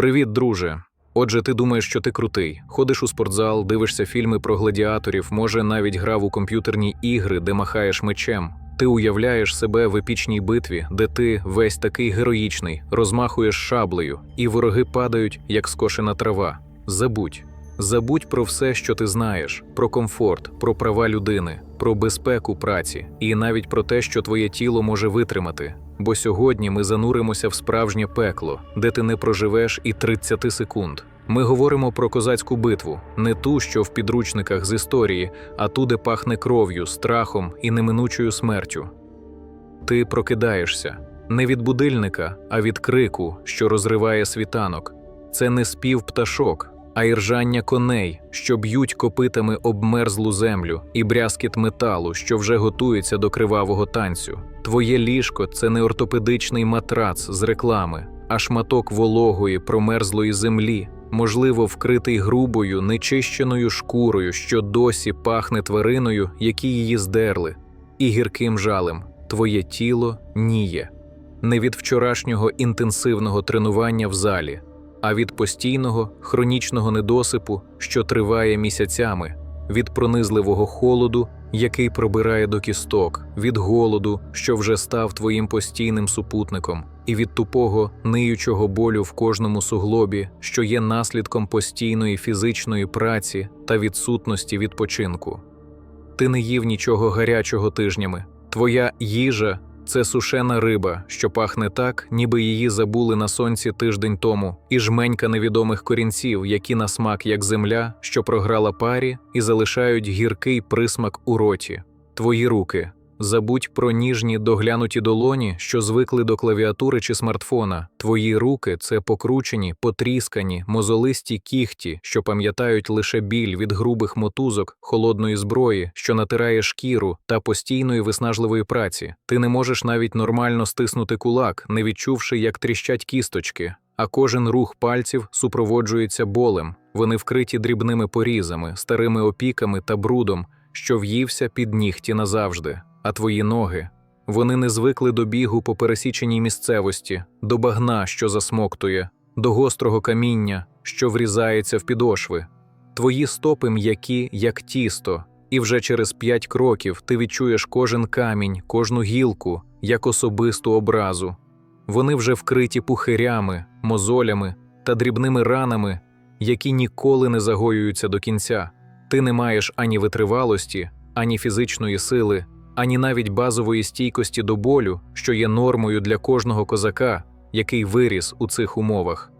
Привіт, друже. Отже, ти думаєш, що ти крутий. Ходиш у спортзал, дивишся фільми про гладіаторів, може навіть грав у комп'ютерні ігри, де махаєш мечем. Ти уявляєш себе в епічній битві, де ти весь такий героїчний, розмахуєш шаблею, і вороги падають, як скошена трава. Забудь. Забудь про все, що ти знаєш: про комфорт, про права людини, про безпеку праці і навіть про те, що твоє тіло може витримати. Бо сьогодні ми зануримося в справжнє пекло, де ти не проживеш і 30 секунд. Ми говоримо про козацьку битву, не ту, що в підручниках з історії, а ту, де пахне кров'ю, страхом і неминучою смертю. Ти прокидаєшся не від будильника, а від крику, що розриває світанок. Це не спів пташок, а іржання коней, що б'ють копитами об мерзлу землю, і брязкіт металу, що вже готується до кривавого танцю. Твоє ліжко це не ортопедичний матрац з реклами, а шматок вологої, промерзлої землі, можливо, вкритий грубою, нечищеною шкурою, що досі пахне твариною, які її здерли, і гірким жалем. Твоє тіло ніє. Не від вчорашнього інтенсивного тренування в залі, а від постійного хронічного недосипу, що триває місяцями, від пронизливого холоду, який пробирає до кісток, від голоду, що вже став твоїм постійним супутником, і від тупого ниючого болю в кожному суглобі, що є наслідком постійної фізичної праці та відсутності відпочинку. Ти не їв нічого гарячого тижнями. Твоя їжа це сушена риба, що пахне так, ніби її забули на сонці тиждень тому, і жменька невідомих корінців, які на смак як земля, що програла парі, і залишають гіркий присмак у роті. Твої руки. Забудь про ніжні доглянуті долоні, що звикли до клавіатури чи смартфона. Твої руки це покручені, потріскані, мозолисті кіхті, що пам'ятають лише біль від грубих мотузок, холодної зброї, що натирає шкіру та постійної виснажливої праці. Ти не можеш навіть нормально стиснути кулак, не відчувши, як тріщать кісточки. А кожен рух пальців супроводжується болем. Вони вкриті дрібними порізами, старими опіками та брудом, що в'ївся під нігті назавжди. А твої ноги вони не звикли до бігу по пересіченій місцевості, до багна, що засмоктує, до гострого каміння, що врізається в підошви. Твої стопи м'які, як тісто, і вже через п'ять кроків ти відчуєш кожен камінь, кожну гілку, як особисту образу. Вони вже вкриті пухирями, мозолями та дрібними ранами, які ніколи не загоюються до кінця. Ти не маєш ані витривалості, ані фізичної сили, ані навіть базової стійкості до болю, що є нормою для кожного козака, який виріс у цих умовах.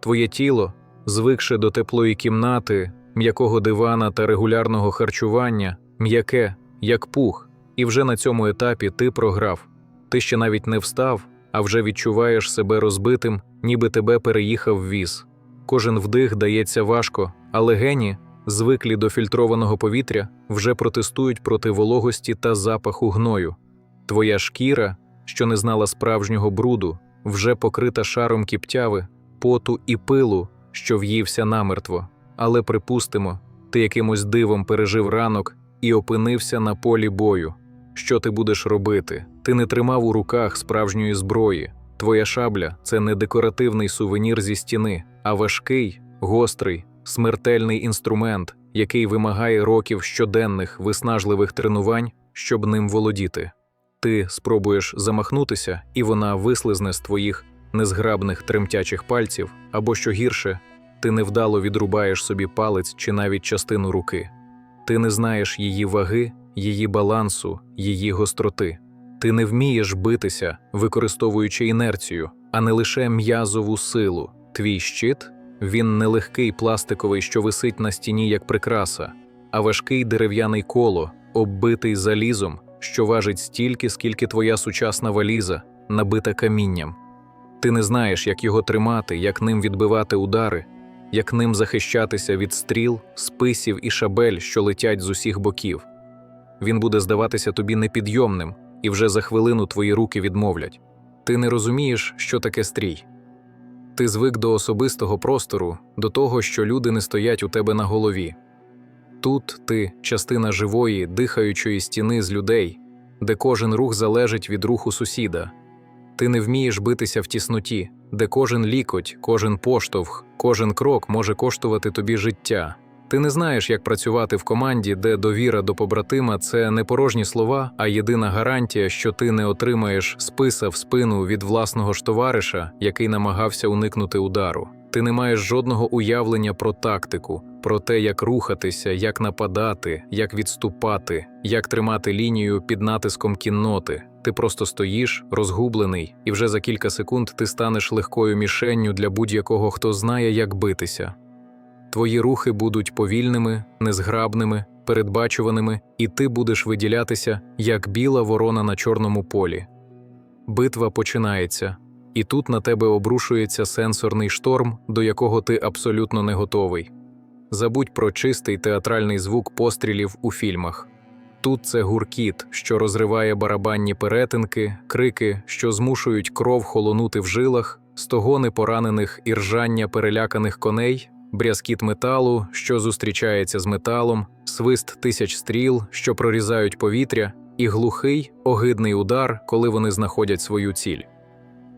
Твоє тіло, звикше до теплої кімнати, м'якого дивана та регулярного харчування, м'яке, як пух, і вже на цьому етапі ти програв. Ти ще навіть не встав, а вже відчуваєш себе розбитим, ніби тебе переїхав віз. Кожен вдих дається важко, а легені, звиклі до фільтрованого повітря, вже протестують проти вологості та запаху гною. Твоя шкіра, що не знала справжнього бруду, вже покрита шаром кіптяви, поту і пилу, що в'ївся намертво. Але припустимо, ти якимось дивом пережив ранок і опинився на полі бою. Що ти будеш робити? Ти не тримав у руках справжньої зброї. Твоя шабля це не декоративний сувенір зі стіни, а важкий, гострий, смертельний інструмент, який вимагає років щоденних виснажливих тренувань, щоб ним володіти. Ти спробуєш замахнутися, і вона вислизне з твоїх незграбних тремтячих пальців, або що гірше, ти невдало відрубаєш собі палець чи навіть частину руки. Ти не знаєш її ваги, її балансу, її гостроти. Ти не вмієш битися, використовуючи інерцію, а не лише м'язову силу. Твій щит він не легкий пластиковий, що висить на стіні як прикраса, а важкий дерев'яний коло, оббитий залізом, що важить стільки, скільки твоя сучасна валіза, набита камінням. Ти не знаєш, як його тримати, як ним відбивати удари, як ним захищатися від стріл, списів і шабель, що летять з усіх боків. Він буде здаватися тобі непідйомним, і вже за хвилину твої руки відмовлять. Ти не розумієш, що таке стрій. Ти звик до особистого простору, до того, що люди не стоять у тебе на голові. Тут ти частина живої, дихаючої стіни з людей, де кожен рух залежить від руху сусіда. Ти не вмієш битися в тісноті, де кожен лікоть, кожен поштовх, кожен крок може коштувати тобі життя. Ти не знаєш, як працювати в команді, де довіра до побратима це не порожні слова, а єдина гарантія, що ти не отримаєш списа в спину від власного ж товариша, який намагався уникнути удару. Ти не маєш жодного уявлення про тактику, про те, як рухатися, як нападати, як відступати, як тримати лінію під натиском кінноти. Ти просто стоїш, розгублений, і вже за кілька секунд ти станеш легкою мішенню для будь-якого, хто знає, як битися. Твої рухи будуть повільними, незграбними, передбачуваними, і ти будеш виділятися, як біла ворона на чорному полі. Битва починається, і тут на тебе обрушується сенсорний шторм, до якого ти абсолютно не готовий. Забудь про чистий театральний звук пострілів у фільмах. Тут це гуркіт, що розриває барабанні перетинки, крики, що змушують кров холонути в жилах, стогони поранених і ржання переляканих коней, брязкіт металу, що зустрічається з металом, свист тисяч стріл, що прорізають повітря, і глухий, огидний удар, коли вони знаходять свою ціль.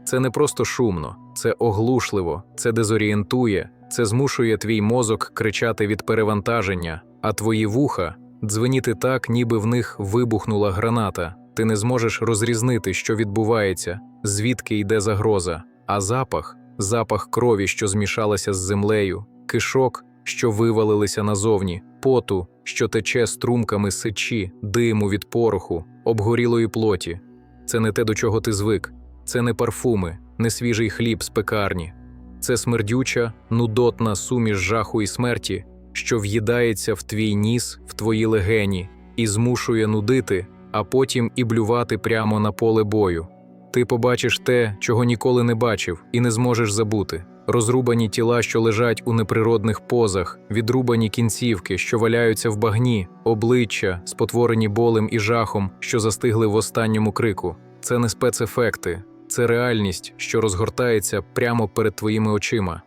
Це не просто шумно, це оглушливо, це дезорієнтує, це змушує твій мозок кричати від перевантаження, а твої вуха дзвеніти так, ніби в них вибухнула граната. Ти не зможеш розрізнити, що відбувається, звідки йде загроза, а запах запах крові, що змішалася з землею, кишок, що вивалилися назовні, поту, що тече струмками сечі, диму від пороху, обгорілої плоті. Це не те, до чого ти звик, це не парфуми, не свіжий хліб з пекарні. Це смердюча, нудотна суміш жаху і смерті, що в'їдається в твій ніс, в твої легені, і змушує нудити, а потім і блювати прямо на поле бою. Ти побачиш те, чого ніколи не бачив, і не зможеш забути. Розрубані тіла, що лежать у неприродних позах, відрубані кінцівки, що валяються в багні, обличчя, спотворені болем і жахом, що застигли в останньому крику. Це не спецефекти, це реальність, що розгортається прямо перед твоїми очима.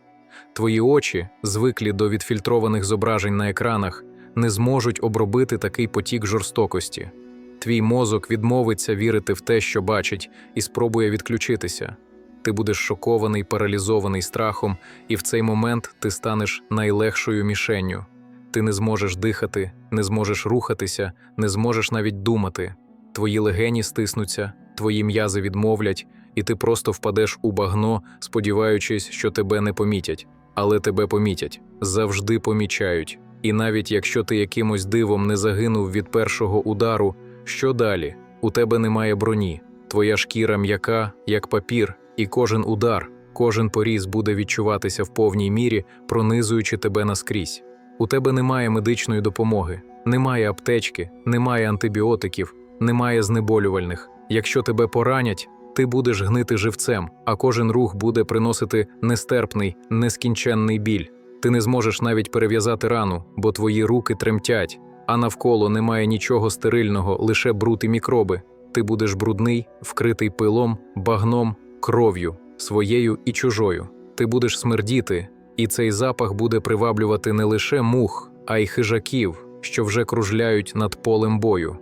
Твої очі, звиклі до відфільтрованих зображень на екранах, не зможуть обробити такий потік жорстокості. Твій мозок відмовиться вірити в те, що бачить, і спробує відключитися. Ти будеш шокований, паралізований страхом, і в цей момент ти станеш найлегшою мішенню. Ти не зможеш дихати, не зможеш рухатися, не зможеш навіть думати. Твої легені стиснуться, твої м'язи відмовлять, і ти просто впадеш у багно, сподіваючись, що тебе не помітять. Але тебе помітять, завжди помічають. І навіть якщо ти якимось дивом не загинув від першого удару, що далі? У тебе немає броні, твоя шкіра м'яка, як папір, і кожен удар, кожен поріз буде відчуватися в повній мірі, пронизуючи тебе наскрізь. У тебе немає медичної допомоги, немає аптечки, немає антибіотиків, немає знеболювальних. Якщо тебе поранять, ти будеш гнити живцем, а кожен рух буде приносити нестерпний, нескінченний біль. Ти не зможеш навіть перев'язати рану, бо твої руки тремтять, а навколо немає нічого стерильного, лише бруд і мікроби. Ти будеш брудний, вкритий пилом, багном, кров'ю, своєю і чужою. Ти будеш смердіти, і цей запах буде приваблювати не лише мух, а й хижаків, що вже кружляють над полем бою.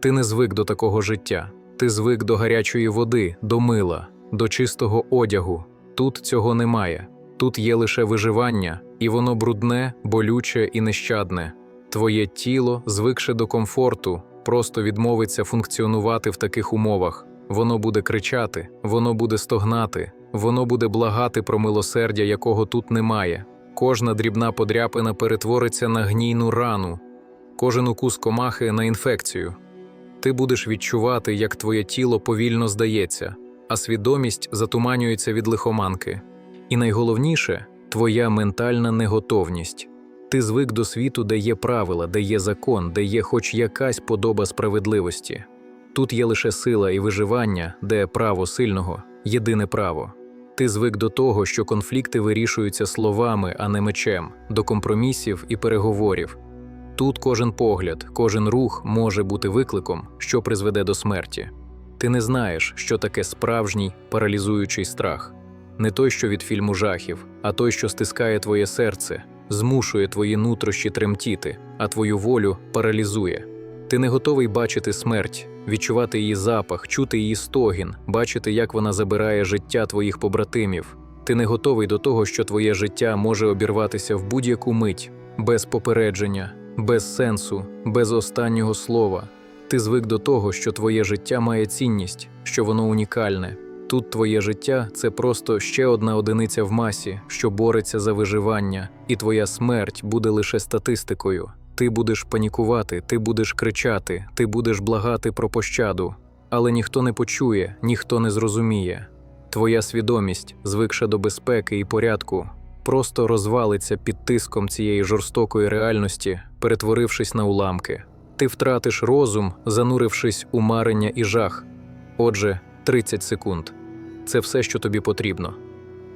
Ти не звик до такого життя. Ти звик до гарячої води, до мила, до чистого одягу. Тут цього немає. Тут є лише виживання, і воно брудне, болюче і нещадне. Твоє тіло, звикше до комфорту, просто відмовиться функціонувати в таких умовах. Воно буде кричати, воно буде стогнати, воно буде благати про милосердя, якого тут немає. Кожна дрібна подряпина перетвориться на гнійну рану, кожен укус комахи на інфекцію. Ти будеш відчувати, як твоє тіло повільно здається, а свідомість затуманюється від лихоманки. І найголовніше твоя ментальна неготовність. Ти звик до світу, де є правила, де є закон, де є хоч якась подоба справедливості. Тут є лише сила і виживання, де право сильного єдине право. Ти звик до того, що конфлікти вирішуються словами, а не мечем, до компромісів і переговорів. Тут кожен погляд, кожен рух може бути викликом, що призведе до смерті. Ти не знаєш, що таке справжній паралізуючий страх, не той, що від фільму жахів, а той, що стискає твоє серце, змушує твої нутрощі тремтіти, а твою волю паралізує. Ти не готовий бачити смерть, відчувати її запах, чути її стогін, бачити, як вона забирає життя твоїх побратимів. Ти не готовий до того, що твоє життя може обірватися в будь-яку мить, без попередження, без сенсу, без останнього слова. Ти звик до того, що твоє життя має цінність, що воно унікальне. Тут твоє життя це просто ще одна одиниця в масі, що бореться за виживання, і твоя смерть буде лише статистикою. Ти будеш панікувати, ти будеш кричати, ти будеш благати про пощаду, але ніхто не почує, ніхто не зрозуміє. Твоя свідомість, звикша до безпеки і порядку, просто розвалиться під тиском цієї жорстокої реальності, перетворившись на уламки. Ти втратиш розум, занурившись у марення і жах. Отже, 30 секунд це все, що тобі потрібно.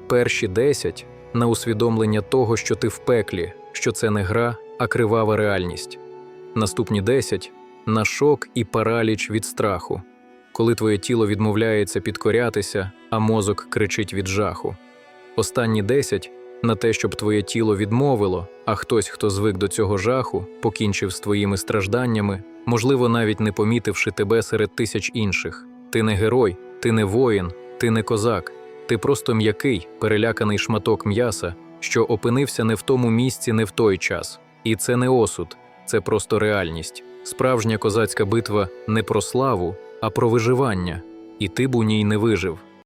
Перші 10 – на усвідомлення того, що ти в пеклі, що це не гра, а кривава реальність. Наступні 10 – на шок і параліч від страху, коли твоє тіло відмовляється підкорятися, а мозок кричить від жаху. Останні 10 – на те, щоб твоє тіло відмовило, а хтось, хто звик до цього жаху, покінчив з твоїми стражданнями, можливо, навіть не помітивши тебе серед тисяч інших. Ти не герой, ти не воїн, ти не козак, ти просто м'який, переляканий шматок м'яса, що опинився не в тому місці, не в той час. І це не осуд, це просто реальність. Справжня козацька битва не про славу, а про виживання, і ти б у ній не вижив.